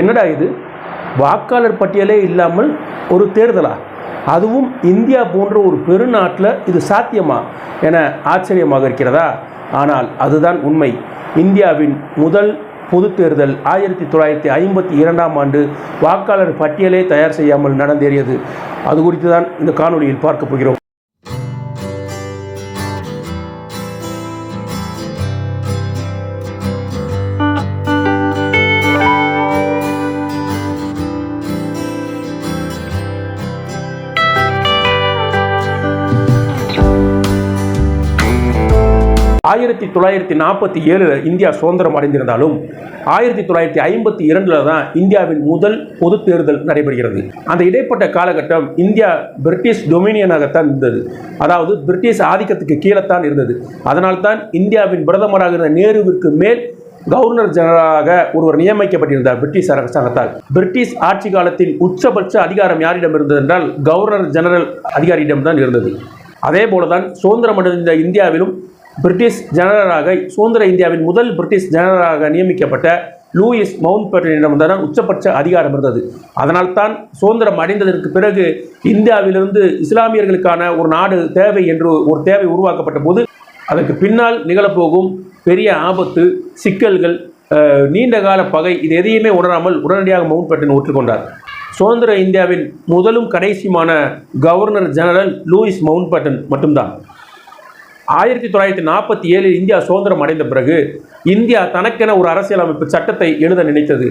என்னடா இது? வாக்காளர் பட்டியலே இல்லாமல் ஒரு தேர்தலா? அதுவும் இந்தியா போன்ற ஒரு பெருநாட்டில் இது சாத்தியமா என ஆச்சரியமாக இருக்கிறதா? ஆனால் அதுதான் உண்மை. இந்தியாவின் முதல் பொது தேர்தல் ஆயிரத்தி தொள்ளாயிரத்தி ஐம்பத்தி இரண்டாம் ஆண்டு வாக்காளர் பட்டியலே தயார் செய்யாமல் நடந்தேறியது. அது குறித்து தான் இந்த காணொலியில் பார்க்க போகிறோம். ஆயிரத்தி தொள்ளாயிரத்தி நாற்பத்தி ஏழில் இந்தியா சுதந்திரம் அடைந்திருந்தாலும் ஆயிரத்தி தொள்ளாயிரத்தி ஐம்பத்தி இரண்டில் தான் இந்தியாவின் முதல் பொது தேர்தல் நடைபெறுகிறது. அந்த இடைப்பட்ட காலகட்டம் இந்தியா பிரிட்டிஷ் டொமினியனாகத்தான் இருந்தது. அதாவது பிரிட்டிஷ் ஆதிக்கத்துக்கு கீழேத்தான் இருந்தது. அதனால்தான் இந்தியாவின் பிரதமராக இருந்த நேருவிற்கு மேல் கவர்னர் ஜெனரலாக ஒருவர் நியமிக்கப்பட்டிருந்தார் பிரிட்டிஷ் அரசாங்கத்தால். பிரிட்டிஷ் ஆட்சி காலத்தின் உச்சபட்ச அதிகாரம் யாரிடம் இருந்தது என்றால் கவர்னர் ஜெனரல் அதிகாரியிடம் தான் இருந்தது. அதே போலதான் சுதந்திரம் அடைந்த இந்தியாவிலும் பிரிட்டிஷ் ஜெனரலாக சுதந்திர இந்தியாவின் முதல் பிரிட்டிஷ் ஜெனரலாக நியமிக்கப்பட்ட லூயிஸ் மவுண்ட் பேட்டனிடம் உச்சபட்ச அதிகாரம் இருந்தது. அதனால்தான் சுதந்திரம் அடைந்ததற்கு பிறகு இந்தியாவிலிருந்து இஸ்லாமியர்களுக்கான ஒரு நாடு தேவை என்று ஒரு தேவை உருவாக்கப்பட்ட போது அதற்கு பின்னால் நிகழப்போகும் பெரிய ஆபத்து சிக்கல்கள் நீண்ட கால பகை இது எதையுமே உணராமல் உடனடியாக மவுண்ட் பேட்டன் ஒற்றுக்கொண்டார். சுதந்திர இந்தியாவின் முதலும் கடைசியுமான governor general Louis Mountbatten மட்டும்தான். ஆயிரத்தி தொள்ளாயிரத்தி நாற்பத்தி ஏழில் இந்தியா சுதந்திரம் அடைந்த பிறகு இந்தியா தனக்கென ஒரு அரசியலமைப்பு சட்டத்தை எழுத நினைத்தது.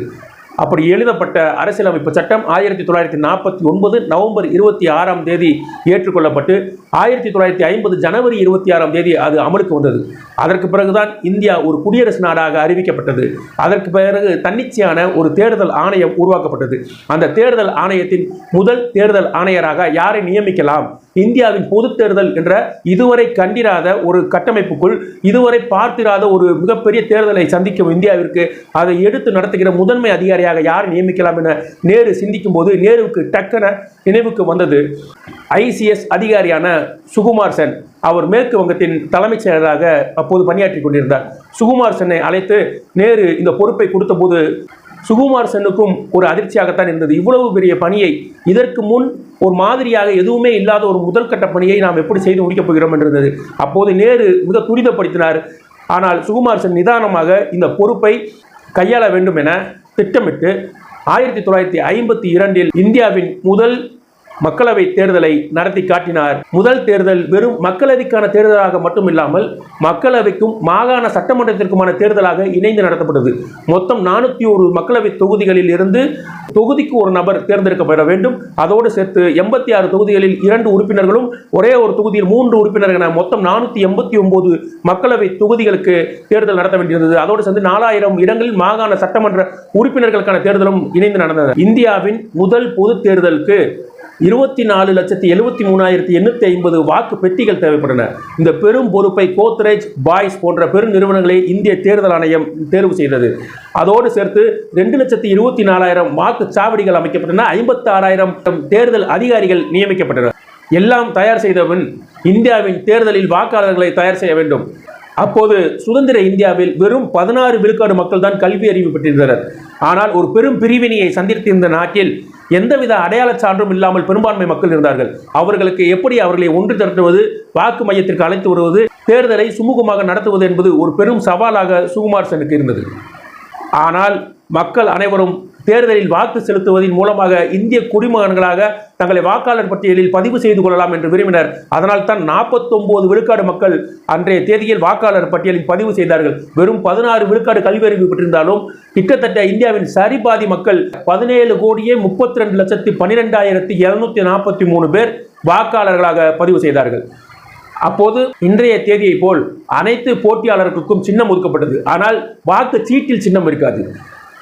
அப்படி எழுதப்பட்ட அரசியலமைப்பு சட்டம் ஆயிரத்தி தொள்ளாயிரத்தி நாற்பத்தி ஒன்பது நவம்பர் இருபத்தி ஆறாம் தேதி ஏற்றுக்கொள்ளப்பட்டு ஆயிரத்தி தொள்ளாயிரத்தி ஐம்பது ஜனவரி இருபத்தி ஆறாம் தேதி அது அமலுக்கு வந்தது. அதற்கு பிறகுதான் இந்தியா ஒரு குடியரசு நாடாக அறிவிக்கப்பட்டது. அதற்கு பிறகு தன்னிச்சையான ஒரு தேர்தல் ஆணையம் உருவாக்கப்பட்டது. அந்த தேர்தல் ஆணையத்தின் முதல் தேர்தல் ஆணையராக யாரை நியமிக்கலாம்? இந்தியாவின் பொது தேர்தல் என்ற இதுவரை கண்டிராத ஒரு கட்டமைப்புக்குள் இதுவரை பார்த்திராத ஒரு மிகப்பெரிய தேர்தலை சந்திக்கும் இந்தியாவிற்கு அதை எடுத்து நடத்துகிற முதன்மை அதிகாரியாக யார் நியமிக்கலாம் என நேரு சிந்திக்கும் போது நேருவுக்கு டக்கன நினைவுக்கு வந்தது. ஐசிஎஸ் அதிகாரியான சுகுமார் சென். அவர் மேற்கு வங்கத்தின் தலைமைச் செயலராக அப்போது பணியாற்றி கொண்டிருந்தார். சுகுமார் சென்னை அழைத்து நேரு இந்த பொறுப்பை கொடுத்தபோது சுகுமார் சென்னுக்கும் ஒரு அதிர்ச்சியாகத்தான் இருந்தது. இவ்வளவு பெரிய பணியை இதற்கு முன் ஒரு மாதிரியாக எதுவுமே இல்லாத ஒரு முதல் கட்ட பணியை நாம் எப்படி செய்து முடிக்கப் போகிறோம் என்றிருந்தது. அப்போது நேரு மிக துரிதப்படுத்தினார். ஆனால் சுகுமார் சென் நிதானமாக இந்த பொறுப்பை கையாள வேண்டும் என திட்டமிட்டு ஆயிரத்தி தொள்ளாயிரத்தி ஐம்பத்தி இரண்டில் இந்தியாவின் முதல் மக்களவை தேர்தலை நடத்தி காட்டினார். முதல் தேர்தல் வெறும் மக்களவைக்கான தேர்தலாக மட்டுமில்லாமல் மக்களவைக்கும் மாகாண சட்டமன்றத்திற்குமான தேர்தலாக இணைந்து நடத்தப்பட்டது. மொத்தம் நானூற்றி ஒரு மக்களவை தொகுதிகளில் இருந்து தொகுதிக்கு ஒரு நபர் தேர்ந்தெடுக்கப்பட வேண்டும். அதோடு சேர்த்து எண்பத்தி ஆறு தொகுதிகளில் இரண்டு உறுப்பினர்களும் ஒரே ஒரு தொகுதியில் மூன்று உறுப்பினர்கள் என மொத்தம் நானூற்றி எண்பத்தி ஒன்பது மக்களவை தொகுதிகளுக்கு தேர்தல் நடத்த வேண்டியிருந்தது. அதோடு சேர்ந்து நாலாயிரம் இடங்களில் மாகாண சட்டமன்ற உறுப்பினர்களுக்கான தேர்தலும் இணைந்து நடந்தது. இந்தியாவின் முதல் பொது தேர்தலுக்கு இருபத்தி நாலு லட்சத்தி எழுபத்தி மூணாயிரத்தி எண்ணூற்றி ஐம்பது வாக்கு பெட்டிகள் தேவைப்பட்டன. இந்த பெரும் பொறுப்பை கோத்ரேஜ் பாய்ஸ் போன்ற பெரும் நிறுவனங்களை இந்திய தேர்தல் ஆணையம் தேர்வு செய்தது. அதோடு சேர்த்து ரெண்டு லட்சத்தி இருபத்தி நாலாயிரம் வாக்கு சாவடிகள் அமைக்கப்பட்டன. ஐம்பத்தி ஆறாயிரம் தேர்தல் அதிகாரிகள் நியமிக்கப்பட்டனர். எல்லாம் தயார் செய்தவன் இந்தியாவின் தேர்தலில் வாக்காளர்களை தயார் செய்ய வேண்டும். அப்போது சுதந்திர இந்தியாவில் வெறும் பதினாறு விழுக்காடு மக்கள் தான் கல்வி அறிவு பெற்றிருந்தனர். ஆனால் ஒரு பெரும் பிரிவினையை சந்தித்திருந்த நாட்டில் எந்தவித அடையாளச் சான்றும் இல்லாமல் பெரும்பான்மை மக்கள் இருந்தார்கள். அவர்களுக்கு எப்படி அவர்களை ஒன்று திரட்டுவது வாக்கு மையத்திற்கு அழைத்து வருவது தேர்தலை சுமூகமாக நடத்துவது என்பது ஒரு பெரும் சவாலாக சுகுமார் செனுக்கு இருந்தது. ஆனால் மக்கள் அனைவரும் தேர்தலில் வாக்கு செலுத்துவதன் மூலமாக இந்திய குடிமகன்களாக தங்களை வாக்காளர் பட்டியலில் பதிவு செய்து கொள்ளலாம் என்று விரும்பினர். அதனால் தான் நாற்பத்தொன்பது விழுக்காடு மக்கள் அன்றைய தேதியில் வாக்காளர் பட்டியலில் பதிவு செய்தார்கள். வெறும் பதினாறு விழுக்காடு கல்வி அறிவு பெற்றிருந்தாலும் கிட்டத்தட்ட இந்தியாவின் சரிபாதி மக்கள் பதினேழு கோடியே முப்பத்தி ரெண்டு லட்சத்தி பன்னிரெண்டாயிரத்தி இருநூத்தி நாற்பத்தி மூணு பேர் வாக்காளர்களாக பதிவு செய்தார்கள். அப்போது இன்றைய தேதியை போல் அனைத்து போட்டியாளர்களுக்கும் சின்னம் ஒதுக்கப்பட்டது. ஆனால் வாக்கு சீட்டில் சின்னம் இருக்காது.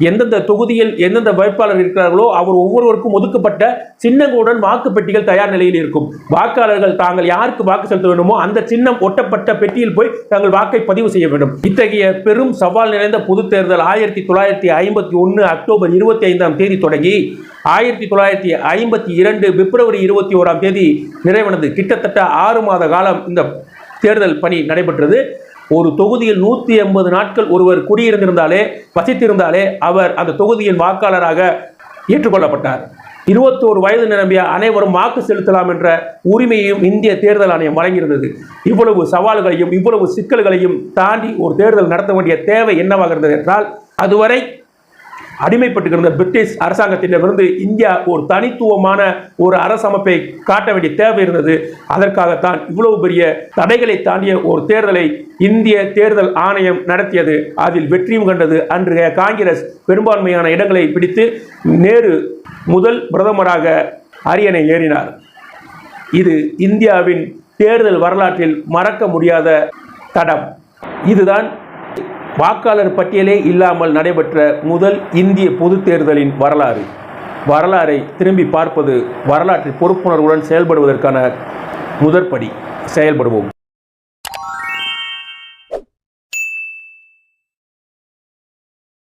எந்தெந்த தொகுதியில் எந்தெந்த வேட்பாளர் இருக்கிறார்களோ அவர் ஒவ்வொருவருக்கும் ஒதுக்கப்பட்ட சின்னங்களுடன் வாக்கு பெட்டிகள் தயார் நிலையில் இருக்கும். வாக்காளர்கள் தாங்கள் யாருக்கு வாக்கு செலுத்த வேண்டுமோ அந்த சின்னம் ஒட்டப்பட்ட பெட்டியில் போய் தங்கள் வாக்கை பதிவு செய்ய வேண்டும். இத்தகைய பெரும் சவால் நிறைந்த பொது தேர்தல் ஆயிரத்தி தொள்ளாயிரத்தி ஐம்பத்தி ஒன்று அக்டோபர் இருபத்தி ஐந்தாம் தேதி தொடங்கி ஆயிரத்தி தொள்ளாயிரத்தி ஐம்பத்தி இரண்டு பிப்ரவரி இருபத்தி ஓராம் தேதி நிறைவனது கிட்டத்தட்ட ஆறு மாத காலம் இந்த தேர்தல் பணி நடைபெற்றது. ஒரு தொகுதியில் நூற்றி எண்பது நாட்கள் ஒருவர் குடியிருந்திருந்தாலே வசித்திருந்தாலே அவர் அந்த தொகுதியின் வாக்காளராக ஏற்றுக்கொள்ளப்பட்டார். இருபத்தோரு வயது நிரம்பிய அனைவரும் வாக்கு செலுத்தலாம் என்ற உரிமையையும் இந்திய தேர்தல் ஆணையம் வழங்கியிருந்தது. இவ்வளவு சவால்களையும் இவ்வளவு சிக்கல்களையும் தாண்டி ஒரு தேர்தல் நடத்த வேண்டிய தேவை என்னவாக இருந்தது என்றால் அதுவரை அடிமைப்பட்டுகிற பிரிட்டிஷ் அரசாங்கத்திடமிருந்து இந்தியா ஒரு தனித்துவமான ஒரு அரசமைப்பை காட்ட வேண்டிய தேவை இருந்தது. அதற்காகத்தான் இவ்வளவு பெரிய தடைகளை தாண்டிய ஒரு தேர்தலை இந்திய தேர்தல் ஆணையம் நடத்தியது. அதில் வெற்றியும் கண்டது. அன்றைய காங்கிரஸ் பெரும்பான்மையான இடங்களை பிடித்து நேரு முதல் பிரதமராக அரியணை ஏறினார். இது இந்தியாவின் தேர்தல் வரலாற்றில் மறக்க முடியாத தடம். இதுதான் வாக்காளர் பட்டியலே இல்லாமல் நடைபெற்ற முதல் இந்திய பொதுத் தேர்தலின் வரலாறு. வரலாறை திரும்பி பார்ப்பது வரலாற்று பொறுப்புணர்வுடன் செயல்படுவதற்கான முதற்படி. செயல்படுவோம்.